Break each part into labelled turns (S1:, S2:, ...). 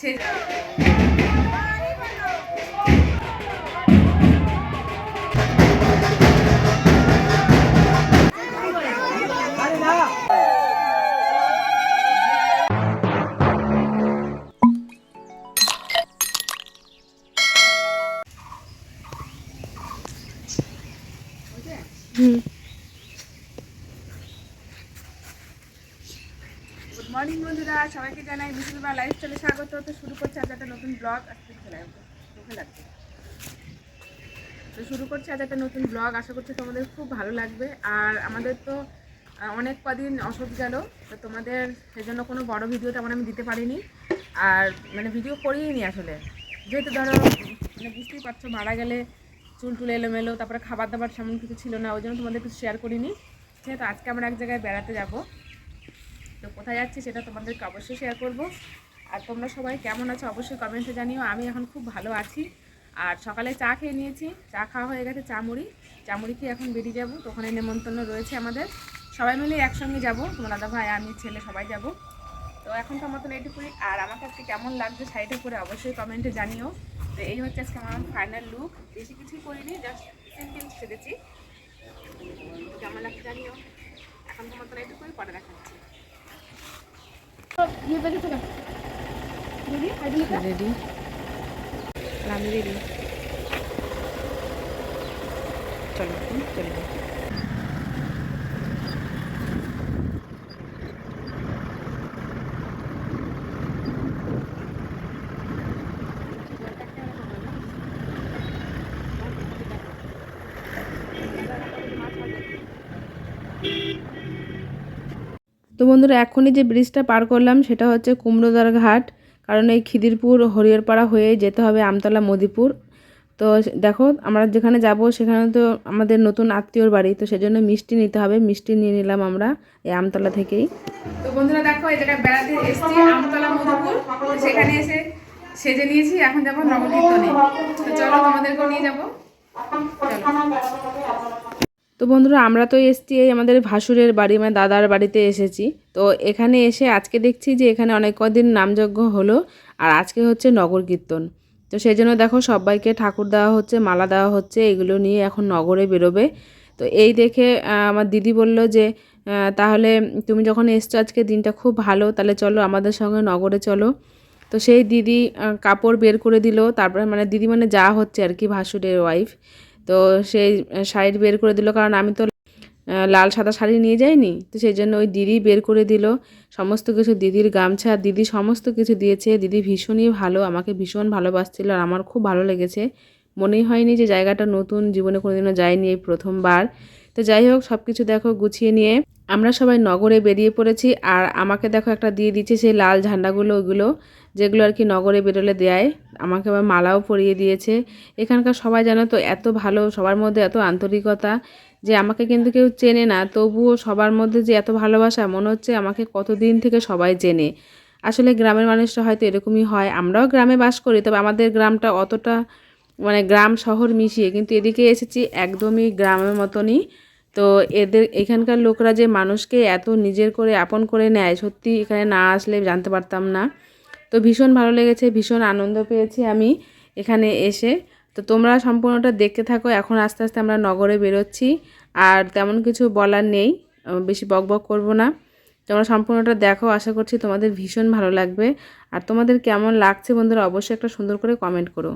S1: Cheers. Morning বন্ধুরা, সবাইকে জানাই লাইফ লাইফস্টাইলে স্বাগত। তো শুরু করছে আজ একটা নতুন ব্লগ আজকে চোখে লাগছে তো শুরু করছে আজ একটা নতুন ব্লগ আশা করছি তোমাদের খুব ভালো লাগবে। আর আমাদের তো অনেক কদিন অসুখ গেল। তো তোমাদের সেজন্য কোনো বড় ভিডিও তেমন আমি দিতে পারিনি। আর মানে ভিডিও করিই নি আসলে। যেহেতু ধরো মানে বুঝতেই পারছ, মারা গেলে চুল টুল এলোমেলো, তারপরে খাবার দাবার সেমন কিছু ছিল না, ওই জন্য তোমাদের কিছু শেয়ার করিনি। সেহেতু আজকে আমরা এক জায়গায় বেড়াতে যাব। তো কোথায় যাচ্ছি সেটা তোমাদেরকে অবশ্যই শেয়ার করব। আর তোমরা সবাই কেমন আছো অবশ্যই কমেন্টে জানিও। আমি এখন খুব ভালো আছি। আর সকালে চা খেয়ে নিয়েছি। চা খাওয়া হয়ে গেছে চা মুড়ি। চা মুড়ি খেয়ে এখন বেরিয়ে যাব। তো ওখানে নেমন্তন্ন রয়েছে আমাদের। সবাই মিলে একসঙ্গে যাব। তোমার দাদা ভাই, আমি, ছেলে সবাই যাব। তো এখন এখনকার মতন এইটুকুই আর আমার কাছে কেমন লাগছে শাড়িটা পরে অবশ্যই কমেন্টে জানিও। তো এই হচ্ছে আজকে আমার ফাইনাল লুক বেশি কিছুই করিনি জাস্ট সিম্পল সেরেছি কেমন লাগছে জানিও। এখন এখনকার মতন এইটুকুই পরে দেখাচ্ছি। রেডি আমি রেডি চলো চলে
S2: তো বন্ধুরা, এখনই যে ব্রিজটা পার করলাম সেটা হচ্ছে কুমড়োদার ঘাট। কারণ এই খিদিরপুর হরিয়ারপাড়া হয়ে যেতে হবে আমতলা মদিপুর তো দেখো, আমরা যেখানে যাব সেখানে তো আমাদের নতুন আত্মীয়র বাড়ি, তো সেজন্য মিষ্টি নিতে হবে। মিষ্টি নিয়ে নিলাম আমরা এই আমতলা থেকেই।
S1: তো বন্ধুরা, দেখো, এই জায়গায় বেড়াতে এসেছি, আমতলা মধুপুর। সেখানে এসে সেজে নিয়েছি, এখন যাব নবকীর্তনে। তো চলো তোমাদেরকেও নিয়ে যাব।
S2: তো বন্ধুরা, আমরা তো এসছি এই আমাদের ভাসুরের বাড়ি মানে দাদার বাড়িতে এসেছি। তো এখানে এসে আজকে দেখছি যে এখানে অনেক কদিন নামযজ্ঞ হলো, আর আজকে হচ্ছে নগর কীর্তন। তো সেই জন্য দেখো, সবাইকে ঠাকুর দেওয়া হচ্ছে, মালা দেওয়া হচ্ছে, এগুলো নিয়ে এখন নগরে বেরোবে। তো এই দেখে আমার দিদি বলল যে তাহলে তুমি যখন এসছো আজকে, দিনটা খুব ভালো, তাহলে চলো আমাদের সঙ্গে নগরে চলো। তো সেই দিদি কাপড় বের করে দিল, তারপরে মানে দিদি মানে যা হচ্ছে আর কি, ভাসুরের ওয়াইফ তো সেই শাড়ি বের করে দিল। কারণ আমি তো লাল সাদা শাড়ি নিয়ে যাইনি। তো সেই জন্য ওই দিদি বের করে দিল। সমস্ত কিছু দিদির গামছা, দিদি সমস্ত কিছু দিয়েছে। দিদি ভীষণই ভালো, আমাকে ভীষণ ভালোবাসছিল আর আমার খুব ভালো লেগেছে। মনেই হয়নি যে জায়গাটা নতুন, জীবনে কোনোদিনও যায়নি এই প্রথমবার। তো যাই হোক সব কিছু দেখো গুছিয়ে নিয়ে আমরা সবাই নগরে বেরিয়ে পড়েছি। আর আমাকে দেখো একটা দিয়ে দিচ্ছে সেই লাল ঝান্ডাগুলো ওগুলো যেগুলো আর কি নগরে বেরোলে দেয়, আমাকে আবার মালাও পরিয়ে দিয়েছে। এখানকার সবাই জানো তো এত ভালো, সবার মধ্যে এত আন্তরিকতা যে আমাকে কিন্তু কেউ চেনে না। তবুও সবার মধ্যে যে এত ভালোবাসা, মনে হচ্ছে আমাকে কতদিন থেকে সবাই চেনে। আসলে গ্রামের মানুষরা হয়তো এরকমই হয়। আমরাও গ্রামে বাস করি, তবে আমাদের গ্রামটা অতটা মানে গ্রাম শহর মিশিয়ে, কিন্তু এদিকে এসেছি একদমই গ্রামের মতনই। তো এদের, এখানকার লোকরা যে মানুষকে এত নিজের করে আপন করে নেয়, সত্যি এখানে না আসলে জানতে পারতাম না। তো ভীষণ ভালো লেগেছে, ভীষণ আনন্দ পেয়েছি আমি এখানে এসে। তো তোমরা সম্পূর্ণটা দেখতে থাকো, এখন আস্তে আস্তে আমরা নগরে বেরোচ্ছি। আর তেমন কিছু বলার নেই বেশি বক বক করব না। তোমরা সম্পূর্ণটা দেখো, আশা করছি তোমাদের ভীষণ ভালো লাগবে। আর তোমাদের কেমন লাগছে বন্ধুরা, অবশ্যই একটা সুন্দর করে কমেন্ট করো।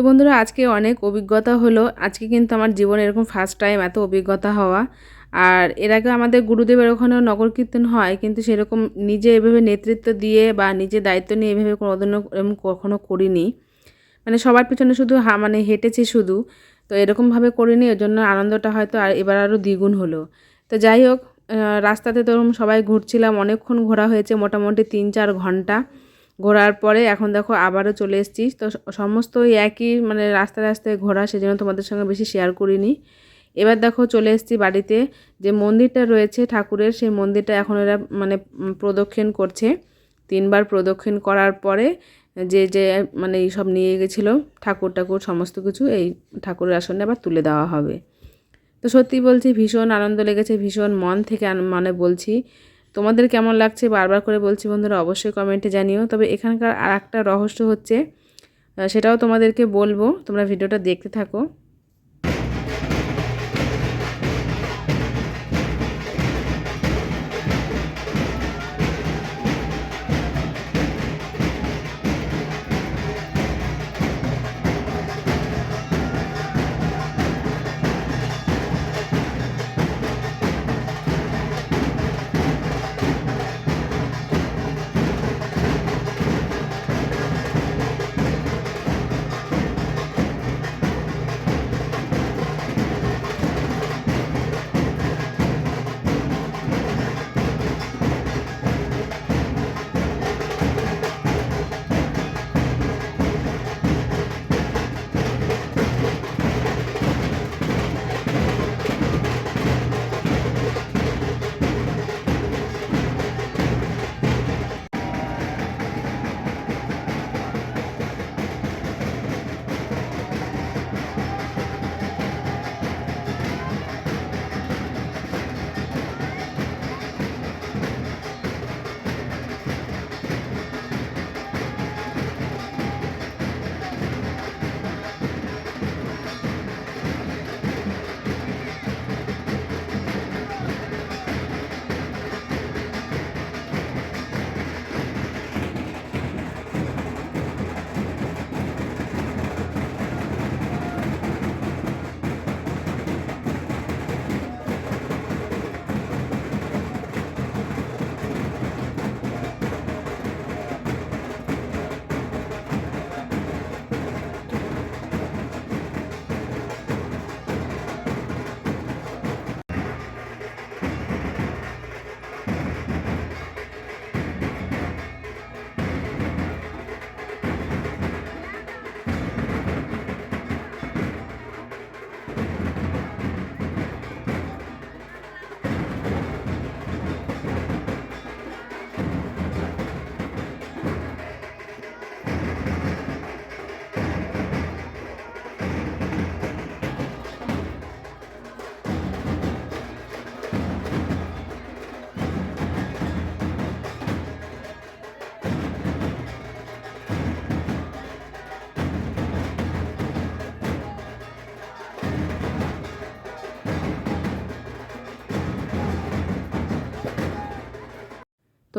S2: তো বন্ধুরা, আজকে অনেক অভিজ্ঞতা হলো। আজকে কিন্তু আমার জীবনে এরকম ফার্স্ট টাইম এত অভিজ্ঞতা হওয়া। আর এর আগে আমাদের গুরুদেবের ওখানেও নগর কীর্তন হয়, কিন্তু সেরকম নিজে এভাবে নেতৃত্ব দিয়ে বা নিজে দায়িত্ব নিয়ে এভাবে কোনোদিনও এরকম কখনো করিনি। মানে সবার পিছনে শুধু হা মানে হেঁটেছি শুধু। তো এরকমভাবে করিনি ওই জন্য আনন্দটা হয়তো আর এবার আরও দ্বিগুণ হলো। তো যাই হোক রাস্তাতে তো সবাই ঘুরছিলাম, অনেকক্ষণ ঘোরা হয়েছে, মোটামুটি তিন চার ঘণ্টা। ঘোরার পরে এখন দেখো আবারও চলে এসেছি। তো সমস্ত একই মানে রাস্তায় রাস্তায় ঘোরা, সেজন্য তোমাদের সঙ্গে বেশি শেয়ার করিনি। এবার দেখো চলে এসেছি বাড়িতে। যে মন্দিরটা রয়েছে ঠাকুরের, সেই মন্দিরটা এখন এরা মানে প্রদক্ষিণ করছে। তিনবার প্রদক্ষিণ করার পরে যে যে মানে সব নিয়ে গেছিল, ঠাকুর ঠাকুর সমস্ত কিছু এই ঠাকুরের আসনে আবার তুলে দেওয়া হবে। তো সত্যি বলছি, ভীষণ আনন্দ লেগেছে, ভীষণ মন থেকে মানে বলছি তোমাদের কেমন লাগছে বারবার করে বলছি বন্ধুরা, অবশ্যই কমেন্টে জানিও। তবে এখানকার আর একটা রহস্য হচ্ছে সেটাও তোমাদেরকে বলব, তোমরা ভিডিওটা দেখতে থাকো।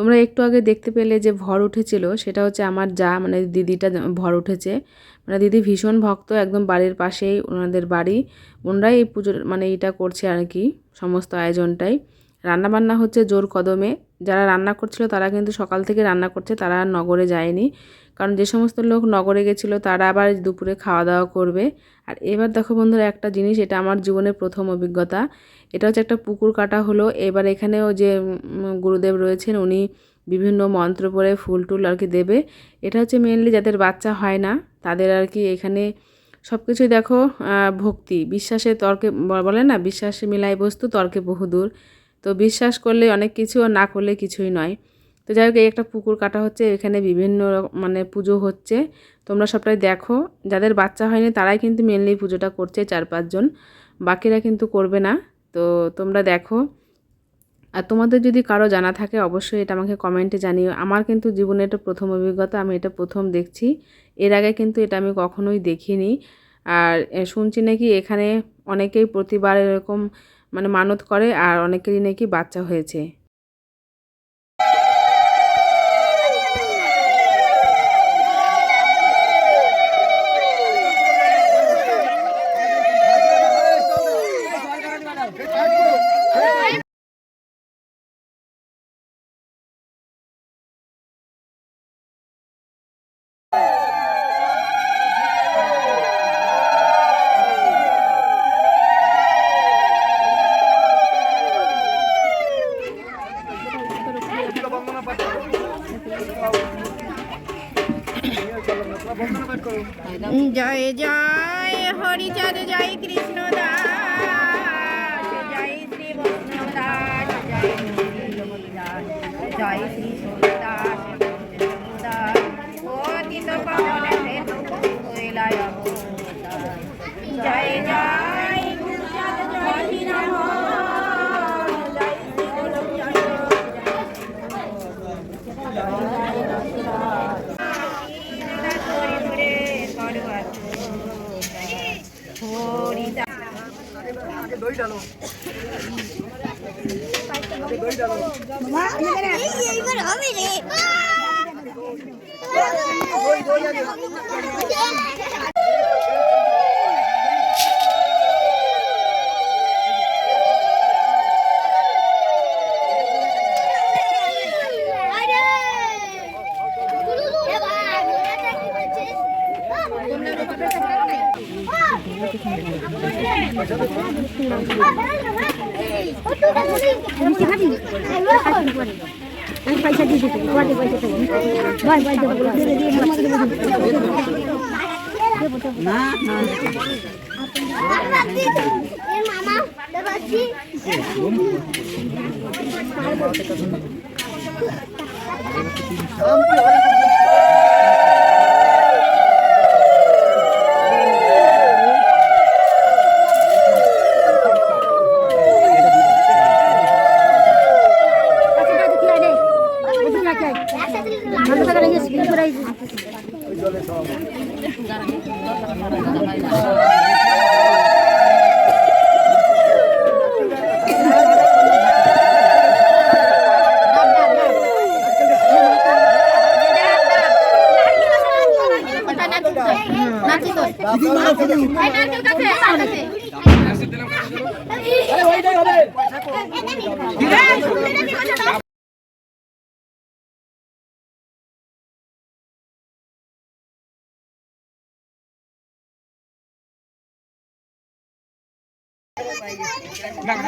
S2: তোমরা একটু আগে দেখতে পেলে যে ভর উঠেছিল, সেটা হচ্ছে আমার যা মানে দিদিটা ভর উঠেছে। মানে দিদি ভীষণ ভক্ত, একদম বাড়ির পাশেই ওনাদের বাড়ি। ওনারাই এই পুজোর মানে এটা করছে আর কি, সমস্ত আয়োজনটাই। রান্নাবান্না হচ্ছে জোর কদমে। যারা রান্না করছিল তারা কিন্তু সকাল থেকে রান্না করছে, তারা নগরে যায়নি। কারণ যে সমস্ত লোক নগরে গেছিল, তারা আবার দুপুরে খাওয়া দাওয়া করবে। আর এবার দেখো বন্ধুরা, একটা জিনিস, এটা আমার জীবনের প্রথম অভিজ্ঞতা। এটা হচ্ছে একটা পুকুর কাটা হলো। এবার এখানেও যে গুরুদেব রয়েছেন, উনি বিভিন্ন মন্ত্র পড়ে ফুল টুল আর কি দেবে। এটা হচ্ছে মেনলি যাদের বাচ্চা হয় না, তাদের আর কি এখানে সব কিছুই দেখো ভক্তি। বিশ্বাসে তর্কে বলে না, বিশ্বাসে মিলাই বস্তু, তর্কে বহুদূর। তো বিশ্বাস করলে অনেক কিছু, আর না করলে কিছুই নয়। তো যাই হোক, এই একটা পুকুর কাটা হচ্ছে, এখানে বিভিন্ন মানে পুজো হচ্ছে। তোমরা সবটাই দেখো। যাদের বাচ্চা হয়নি, তারাই কিন্তু মেনলি পুজোটা করছে চার পাঁচজন বাকিরা কিন্তু করবে না। তো তোমরা দেখো। আর তোমাদের যদি কারও জানা থাকে, অবশ্যই এটা আমাকে কমেন্টে জানিও। আমার কিন্তু জীবনে এটা প্রথম অভিজ্ঞতা, আমি এটা প্রথম দেখছি। এর আগে কিন্তু এটা আমি কখনোই দেখিনি। আর শুনছি নাকি এখানে অনেকেই প্রতিবার এরকম মানে মানত করে, আর অনেকেরই নাকি বাচ্চা হয়েছে।
S1: জয় জয় হরিচাঁদ জয় কৃষ্ণ
S3: এইবার হবে রে পয়সা দিয়ে দিতে পয়সা দিয়ে না না। মামা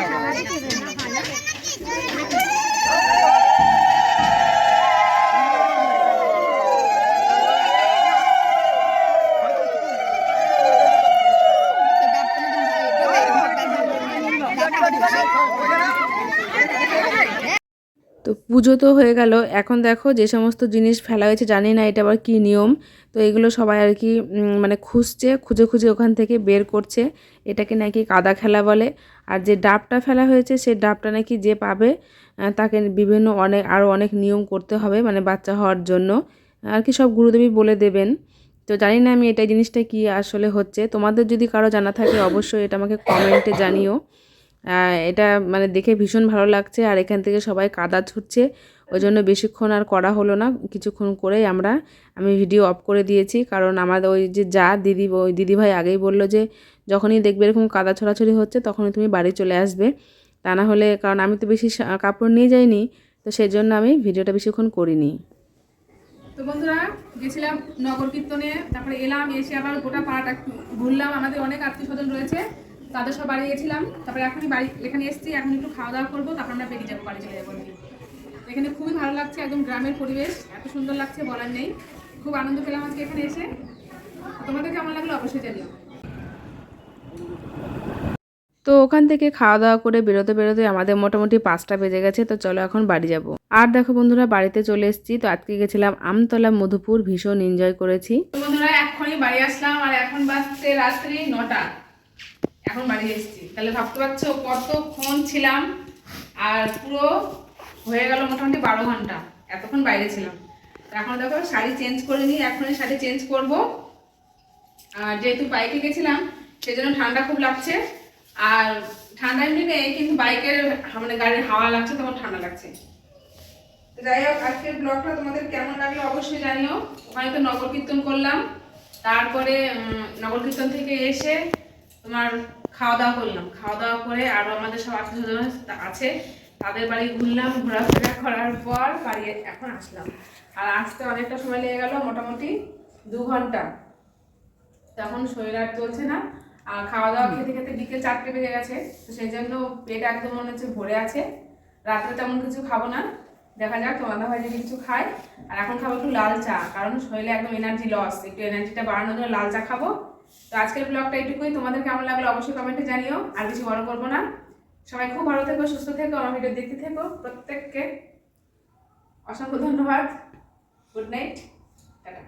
S3: দেবাচ্ছি
S2: তো পুজো তো হয়ে গেল। এখন দেখো যে সমস্ত জিনিস ফেলা হয়েছে, জানি না এটা আবার কী নিয়ম। তো এগুলো সবাই আর কি মানে খুঁজছে, খুঁজে খুঁজে ওখান থেকে বের করছে। এটাকে নাকি কাদা খেলা বলে। আর যে ডাবটা ফেলা হয়েছে সেই ডাবটা নাকি যে পাবে তাকে বিভিন্ন অনেক আরও অনেক নিয়ম করতে হবে মানে বাচ্চা হওয়ার জন্য। আর কি সব গুরুদেবী বলে দেবেন। তো জানি না আমি এটা জিনিসটা কি আসলে হচ্ছে। তোমাদের যদি কারও জানা থাকে, অবশ্যই এটা আমাকে কমেন্টে জানিও। এটা মানে দেখে ভীষণ ভালো লাগছে। আর এখান থেকে সবাই কাদা ছুটছে। ওই জন্য বেশিক্ষণ আর করা হলো না। কিছুক্ষণ করেই আমরা, আমি ভিডিও অফ করে দিয়েছি। কারণ আমাদের ওই যে যা দিদি, ওই দিদিভাই আগেই বলল যে, যখনই দেখবে এরকম কাদা ছড়াছড়ি হচ্ছে, তখনই তুমি বাড়ি চলে আসবে। তা না হলে, কারণ আমি তো বেশি কাপড় নিয়ে যাইনি, তো সেই জন্য আমি ভিডিওটা বেশিক্ষণ করিনি।
S1: তো বন্ধুরা, গেছিলাম নগর কীর্তনে, তারপরে এলাম, এসে আবার গোটা পাড়াটা ঘুরলাম। আমাদের অনেক আত্মীয় স্বজন রয়েছে। তাদের সব বাড়ি গেছিলাম তারপরে এখনই বাড়ি এখানে এসেছি এখন একটু খাওয়া দাওয়া করব তারপর আমরা বেরিয়ে যাব বাড়ি চলে যাব। এখানে খুবই ভালো লাগছে একদম গ্রামের পরিবেশ এত সুন্দর লাগছে বলার নেই। খুব আনন্দ পেলাম আজকে এখানে এসে। তোমাদের কেমন লাগল অবশ্যই জানিও।
S2: তো ওখান থেকে খাওয়া দাওয়া করে বেরোতে বেরোতে আমাদের মোটামুটি পাঁচটা বেজে গেছে তো চলো এখন বাড়ি যাব। আর দেখো বন্ধুরা বাড়িতে চলে এসেছি তো আজকে গেছিলাম আমতলা মধুপুর ভীষণ এনজয় করেছি।
S1: বন্ধুরা এখনই বাড়ি আসলাম আর এখন বাজছে রাত্রি নটা। এখন বাড়ি এসেছি। তাহলে ভাবতে পারছ, কতক্ষণ ছিলাম? আর পুরো হয়ে গেল মোটামুটি বারো ঘণ্টা, এতক্ষণ বাইরে ছিলাম। এখন দেখো, শাড়ি চেঞ্জ করে নিই এখনই শাড়ি চেঞ্জ করব। আর যেহেতু বাইকে গেছিলাম সেই জন্য ঠান্ডা খুব লাগছে। আর ঠান্ডা এমনি নেই, কিন্তু বাইকের মানে গাড়ির হাওয়া লাগছে, তখন ঠান্ডা লাগছে। যাই হোক, আজকের ব্লগটা তোমাদের কেমন লাগল অবশ্যই জানিও। ওখানে তো নগর কীর্তন করলাম। তারপরে নগর কীর্তন থেকে এসে তোমার খাওয়া দাওয়া করলাম। খাওয়া দাওয়া করে আরও আমাদের সব আত্মীয় স্বজন আছে তাদের বাড়ি ঘুরলাম ঘোরাফেরা করার পর বাড়ি এখন আসলাম। আর আসতে অনেকটা সময় লেগে গেল মোটামুটি দু ঘণ্টা। তখন শরীর আর চলছে না আর খাওয়া দাওয়া খেতে খেতে বিকেল চারটে বেজে গেছে তো সেই জন্য পেট একদম মনে হচ্ছে ভরে আছে। রাত্রে তেমন কিছু খাব না
S2: দেখা যাক তোমার দাদা ভাই যদি কিছু খায় আর এখন খাব একটু লাল চা কারণ শরীরে একদম এনার্জি লস একটু এনার্জিটা বাড়ানোর জন্য লাল চা খাব। তো আজকের ব্লগটা এইটুকুই। তোমাদের কেমন লাগল অবশ্যই কমেন্টে জানিও। আর কিছু বড় করব না। সবাই খুব ভালো থেকো, সুস্থ থেকো, আমার ভিডিও দেখতে থেকো। প্রত্যেককে অসংখ্য ধন্যবাদ। Good night tata